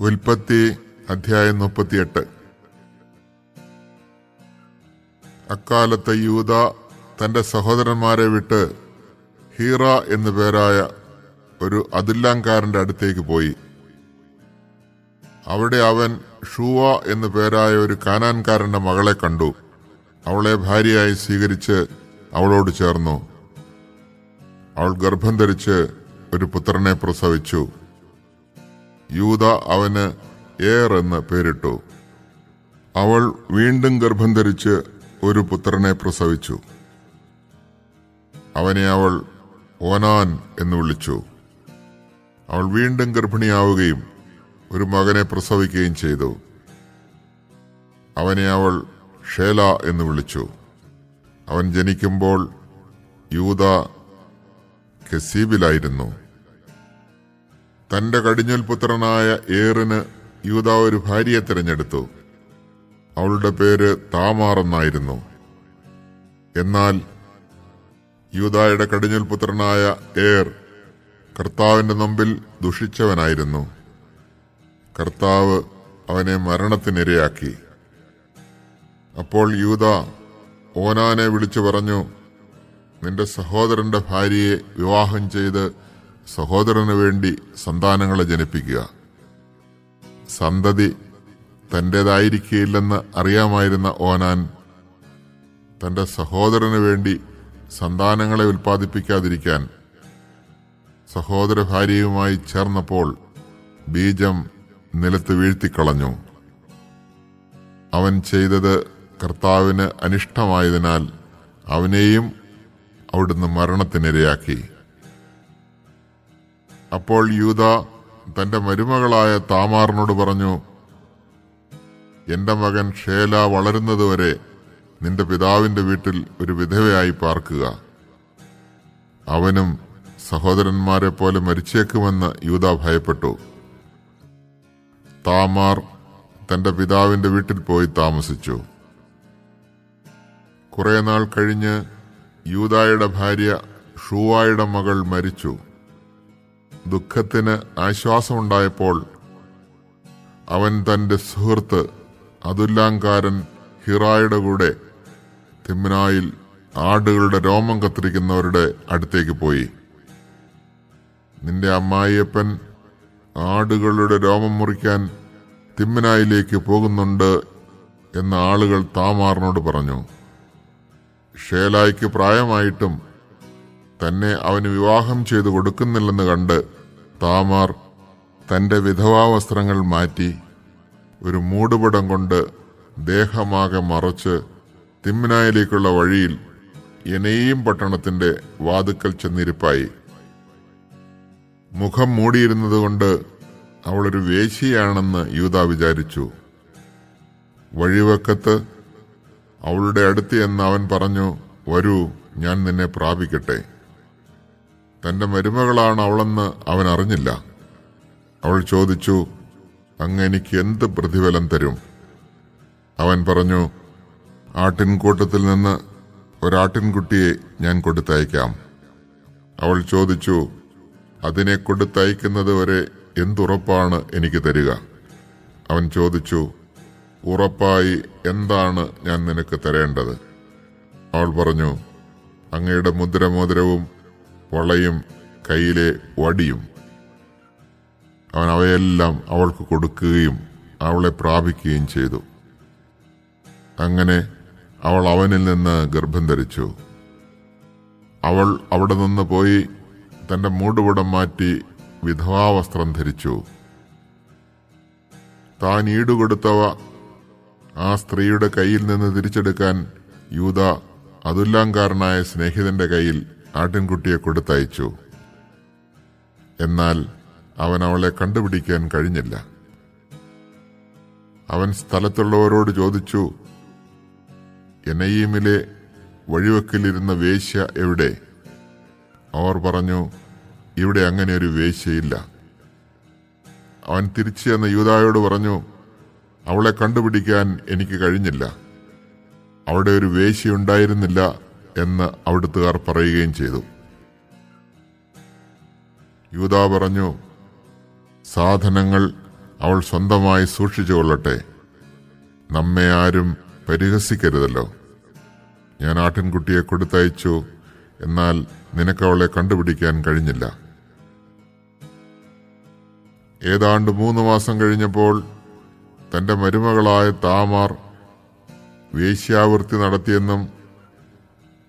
ഉൽപ്പത്തി അധ്യായം മുപ്പത്തിയെട്ട്. അക്കാലത്ത് യൂത തന്റെ സഹോദരന്മാരെ വിട്ട് ഹീറ എന്നു പേരായ ഒരു അതുല്ലാങ്കാരന്റെ അടുത്തേക്ക് പോയി. അവിടെ അവൻ ഷൂവ എന്നു പേരായ ഒരു കാനാൻകാരന്റെ മകളെ കണ്ടു. അവളെ ഭാര്യയായി സ്വീകരിച്ച് അവളോട് ചേർന്നു. അവൾ ഗർഭം ധരിച്ച് ഒരു പുത്രനെ പ്രസവിച്ചു. യൂത അവന് ഏർ എന്ന് പേരിട്ടു. അവൾ വീണ്ടും ഗർഭം ധരിച്ച് ഒരു പുത്രനെ പ്രസവിച്ചു. അവനെ അവൾ ഓനാൻ എന്ന് വിളിച്ചു. അവൾ വീണ്ടും ഗർഭിണിയാവുകയും ഒരു മകനെ പ്രസവിക്കുകയും ചെയ്തു. അവനെ അവൾ ഷേല എന്ന് വിളിച്ചു. അവൻ ജനിക്കുമ്പോൾ യൂത കെസീബിലായിരുന്നു. തന്റെ കടിഞ്ഞൽ പുത്രനായ ഏറിന് യൂത ഒരു ഭാര്യയെ തിരഞ്ഞെടുത്തു. അവളുടെ പേര് താമാർ എന്നായിരുന്നു. എന്നാൽ യൂതായുടെ കടിഞ്ഞൽ പുത്രനായ ഏർ കർത്താവിന്റെ മുമ്പിൽ ദുഷിച്ചവനായിരുന്നു. കർത്താവ് അവനെ മരണത്തിനിരയാക്കി. അപ്പോൾ യൂത ഓനാനെ വിളിച്ചു പറഞ്ഞു നിന്റെ സഹോദരന്റെ ഭാര്യയെ വിവാഹം ചെയ്ത് സഹോദരന് വേണ്ടി സന്താനങ്ങളെ ജനിപ്പിക്കുക. സന്തതി തന്റേതായിരിക്കില്ലെന്ന് അറിയാമായിരുന്ന ഓനാൻ തന്റെ സഹോദരന് വേണ്ടി സന്താനങ്ങളെ ഉൽപ്പാദിപ്പിക്കാതിരിക്കാൻ സഹോദര ഭാര്യയുമായി ചേർന്നപ്പോൾ ബീജം നിലത്ത് വീഴ്ത്തിക്കളഞ്ഞു. അവൻ ചെയ്തത് കർത്താവിന് അനിഷ്ടമായതിനാൽ അവനെയും അവിടുന്ന് മരണത്തിനിരയാക്കി. അപ്പോൾ യൂത തന്റെ മരുമകളായ താമാറിനോട് പറഞ്ഞു എന്റെ മകൻ ഷേല വളരുന്നതുവരെ നിന്റെ പിതാവിന്റെ വീട്ടിൽ ഒരു വിധവയായി പാർക്കുക. അവനും സഹോദരന്മാരെ പോലെ മരിച്ചേക്കുമെന്ന് യൂത ഭയപ്പെട്ടു. താമാർ തന്റെ പിതാവിന്റെ വീട്ടിൽ പോയി താമസിച്ചു. കുറേ നാൾ കഴിഞ്ഞ് യൂതായുടെ ഭാര്യ ഷൂവായുടെ മകൾ മരിച്ചു. ദുഃഖത്തിന് ആശ്വാസമുണ്ടായപ്പോൾ അവൻ തന്റെ സുഹൃത്ത് അതുല്ലാങ്കാരൻ ഹിറായുടെ കൂടെ തിമ്മനായിൽ ആടുകളുടെ രോമം കത്തിരിക്കുന്നവരുടെ അടുത്തേക്ക് പോയി. നിന്റെ അമ്മായിയപ്പൻ ആടുകളുടെ രോമം മുറിക്കാൻ തിമ്മനായിലേക്ക് പോകുന്നുണ്ട് എന്ന ആളുകൾ താമാറിനോട് പറഞ്ഞു. ഷേലായ്ക്ക് പ്രായമായിട്ടും തന്നെ അവന് വിവാഹം ചെയ്തു കൊടുക്കുന്നില്ലെന്ന് കണ്ട് താമാർ തന്റെ വിധവാ വസ്ത്രങ്ങൾ മാറ്റി ഒരു മൂടുപടം കൊണ്ട് ദേഹമാകെ മറച്ച് തിമ്മനായിലേക്കുള്ള വഴിയിൽ എനയും പട്ടണത്തിന്റെ വാതുക്കൽ ചെന്നിരിപ്പായി. മുഖം മൂടിയിരുന്നതുകൊണ്ട് അവളൊരു വേശിയാണെന്ന് യൂത വിചാരിച്ചു. വഴിവക്കത്ത് അവളുടെ അടുത്ത് എന്ന് അവൻ പറഞ്ഞു വരൂ ഞാൻ നിന്നെ പ്രാപിക്കട്ടെ. തന്റെ മരുമകളാണ് അവളെന്ന് അവൻ അറിഞ്ഞില്ല. അവൾ ചോദിച്ചു അങ്ങ് എനിക്ക് എന്ത് പ്രതിഫലം തരും? അവൻ പറഞ്ഞു ആട്ടിൻകൂട്ടത്തിൽ നിന്ന് ഒരാട്ടിൻകുട്ടിയെ ഞാൻ കൊടുത്തയക്കാം. അവൾ ചോദിച്ചു അതിനെ കൊടുത്തയക്കുന്നത് വരെ എന്തുറപ്പാണ് എനിക്ക് തരിക? അവൻ ചോദിച്ചു ഉറപ്പായി എന്താണ് ഞാൻ നിനക്ക് തരേണ്ടത്? അവൾ പറഞ്ഞു അങ്ങയുടെ മുദ്രമോതിരവും വളയും കയ്യിലെ വടിയും അവൻ അവയെല്ലാം അവൾക്ക് കൊടുക്കുകയും അവളെ പ്രാപിക്കുകയും ചെയ്തു. അങ്ങനെ അവൾ അവനിൽ നിന്ന് ഗർഭം ധരിച്ചു. അവൾ അവിടെ നിന്ന് പോയി തന്റെ മൂടുപടം മാറ്റി വിധവാവസ്ത്രം ധരിച്ചു. താൻ ഈടുകൊടുത്തവ ആ സ്ത്രീയുടെ കയ്യിൽ നിന്ന് തിരിച്ചെടുക്കാൻ യൂത അതുല്ലാങ്കാരനായ സ്നേഹിതന്റെ കയ്യിൽ ആട്ടിൻകുട്ടിയെ കൊടുത്തയച്ചു. എന്നാൽ അവൻ അവളെ കണ്ടുപിടിക്കാൻ കഴിഞ്ഞില്ല. അവൻ സ്ഥലത്തുള്ളവരോട് ചോദിച്ചു എനയീമിലെ വഴിവെക്കിലിരുന്ന വേശ്യ എവിടെ? അവർ പറഞ്ഞു ഇവിടെ അങ്ങനെ ഒരു വേശ്യയില്ല. അവൻ തിരിച്ചു ചെന്ന യൂതായോട് പറഞ്ഞു അവളെ കണ്ടുപിടിക്കാൻ എനിക്ക് കഴിഞ്ഞില്ല. അവിടെ ഒരു വേശ്യയുണ്ടായിരുന്നില്ല എന്ന് അവിടുത്തുകാർ പറയുകയും ചെയ്തു. യൂത പറഞ്ഞു സാധനങ്ങൾ അവൾ സ്വന്തമായി സൂക്ഷിച്ചുകൊള്ളട്ടെ നമ്മെ ആരും പരിഹസിക്കരുതല്ലോ. ഞാൻ ആട്ടിൻകുട്ടിയെ കൊടുത്തയച്ചു എന്നാൽ നിനക്ക് അവളെ കണ്ടുപിടിക്കാൻ കഴിഞ്ഞില്ല. ഏതാണ്ട് മൂന്ന് മാസം കഴിഞ്ഞപ്പോൾ തന്റെ മരുമകളായ താമാർ വേശ്യാവൃത്തി നടത്തിയെന്നും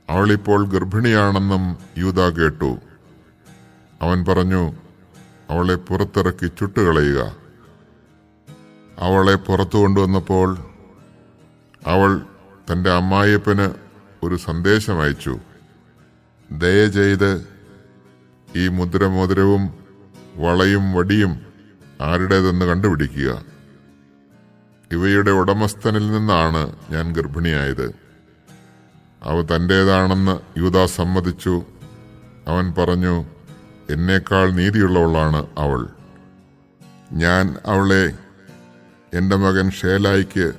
അവളിപ്പോൾ ഗർഭിണിയാണെന്നും യൂത കേട്ടു. അവൻ പറഞ്ഞു അവളെ പുറത്തിറക്കി ചുട്ടുകളയുക. അവളെ പുറത്തു കൊണ്ടുവന്നപ്പോൾ അവൾ തന്റെ അമ്മായിയപ്പന് ഒരു സന്ദേശം അയച്ചു. ദയ ചെയ്ത് ഈ മുദ്രമോതിരവും വളയും വടിയും ആരുടേതെന്ന് കണ്ടുപിടിക്കുക. ഇവയുടെ ഉടമസ്ഥനിൽ നിന്നാണ് ഞാൻ ഗർഭിണിയായത്. അവ തന്റേതാണെന്ന് യൂത സമ്മതിച്ചു. അവൻ പറഞ്ഞു എന്നേക്കാൾ നീതിയുള്ളവളാണ് അവൾ. ഞാൻ അവളെ എന്റെ മകൻ ഷേലായിക്ക്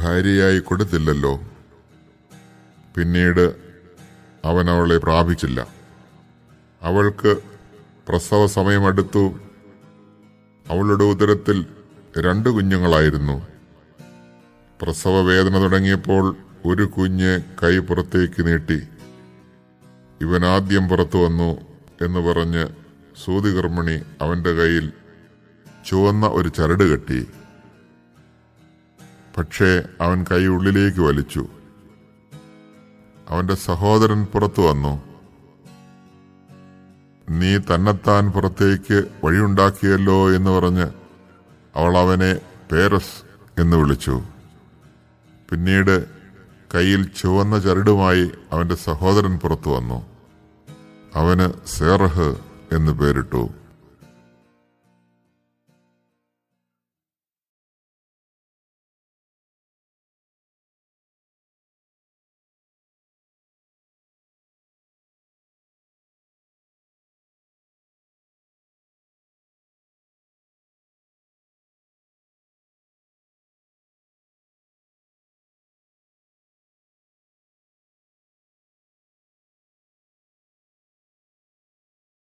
ഭാര്യയായി കൊടുത്തില്ലല്ലോ. പിന്നീട് അവൻ അവളെ പ്രാപിച്ചില്ല. അവൾക്ക് പ്രസവ സമയമടുത്തു അവളുടെ ഉദരത്തിൽ രണ്ട് കുഞ്ഞുങ്ങളായിരുന്നു. പ്രസവ വേദന തുടങ്ങിയപ്പോൾ ഒരു കുഞ്ഞ് കൈ പുറത്തേക്ക് നീട്ടി ഇവൻ ആദ്യം പുറത്തു വന്നു എന്ന് പറഞ്ഞ് സൂതികർമ്മിണി അവന്റെ കയ്യിൽ ചുവന്ന ഒരു ചരട് കെട്ടി. പക്ഷേ അവൻ കൈ ഉള്ളിലേക്ക് വലിച്ചു. അവന്റെ സഹോദരൻ പുറത്തു വന്നു. നീ തന്നെത്താൻ പുറത്തേക്ക് വഴിയുണ്ടാക്കിയല്ലോ എന്ന് പറഞ്ഞ് അവൾ അവനെ പേരസ് എന്ന് വിളിച്ചു. പിന്നീട് കയ്യിൽ ചുവന്ന ചരടുമായി അവന്റെ സഹോദരൻ പുറത്തു വന്നു. അവന് സേറഹ് എന്ന് പേരിട്ടു.